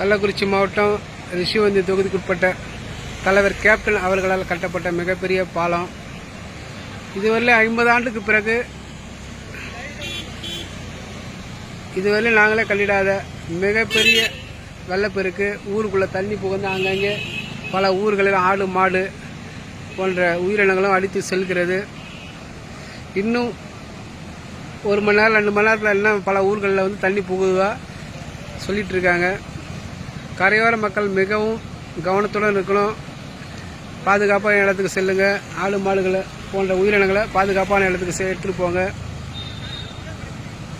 கள்ளக்குறிச்சி மாவட்டம் ரிஷிவந்தி தொகுதிக்குட்பட்ட தலைவர் கேப்டன் அவர்களால் கட்டப்பட்ட மிகப்பெரிய பாலம். இதுவரையில் ஐம்பது ஆண்டுக்கு பிறகு இதுவரையில் நாங்களே கல்லிடாத மிகப்பெரிய வெள்ளப்பெருக்கு. ஊருக்குள்ளே தண்ணி புகுந்து அங்கங்கே பல ஊர்களில் ஆடு மாடு போன்ற உயிரினங்களும் அடித்து செல்கிறது. இன்னும் ஒரு மணி நேரம் ரெண்டு மணி நேரத்தில் என்ன பல ஊர்களில் வந்து தண்ணி புகுதுவா சொல்லிகிட்ருக்காங்க கரையோர மக்கள் மிகவும் கவனத்துடன் இருக்கணும். பாதுகாப்பான இடத்துக்கு செல்லுங்க. ஆடு மாடுகளை போன்ற உயிரினங்களை பாதுகாப்பான இடத்துக்கு செ- போங்க.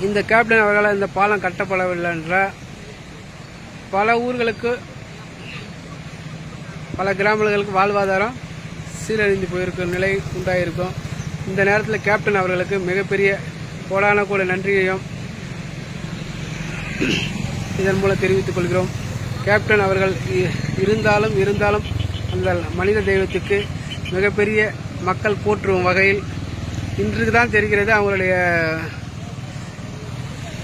இந்த கேப்டன் அவர்களால் இந்த பாலம் கட்டப்படவில்லை என்றால் பல ஊர்களுக்கு பல கிராமங்களுக்கு வாழ்வாதாரம் சீரழிந்து போயிருக்கும் நிலை உண்டாயிருக்கும். இந்த நேரத்தில் கேப்டன் அவர்களுக்கு மிகப்பெரிய கோடான கூட நன்றியையும் இதன் மூலம் தெரிவித்துக் கொள்கிறோம். கேப்டன் அவர்கள் இ- இருந்தாலும் இருந்தாலும் அந்த மனித தெய்வத்துக்கு மிகப்பெரிய மக்கள் போற்றும் வகையில் இன்றுக்கு தான் தெரிகிறது அவங்களுடைய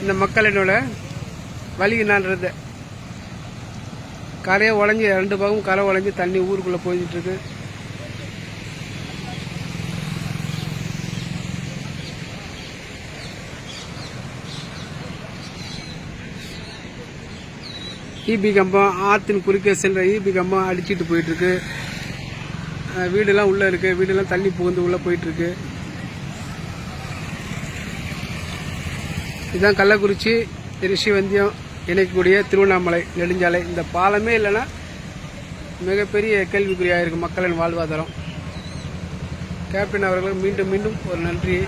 இந்த மக்களினோட வழி என்னான்றது. கரையை உடஞ்சி ரெண்டு பக்கம் கரை உடஞ்சி தண்ணி ஊருக்குள்ளே போயிட்டுருக்கு ஈபி கம்பம் ஆற்றின் குறுக்கே சென்ற ஈபி கம்பம் அடிச்சிட்டு போயிட்டுருக்கு. வீடெல்லாம் உள்ளே இருக்குது வீடெல்லாம் தண்ணி புகுந்து உள்ளே போயிட்டுருக்கு. இதுதான் கள்ளக்குறிச்சி ரிஷிவந்தியம் இணைக்கக்கூடிய திருவண்ணாமலை நெடுஞ்சாலை. இந்த பாலமே இல்லைன்னா மிகப்பெரிய கேள்விக்குறியாக இருக்குது மக்களின் வாழ்வாதாரம். கேப்டன் அவர்களுக்கு மீண்டும் மீண்டும் ஒரு நன்றியை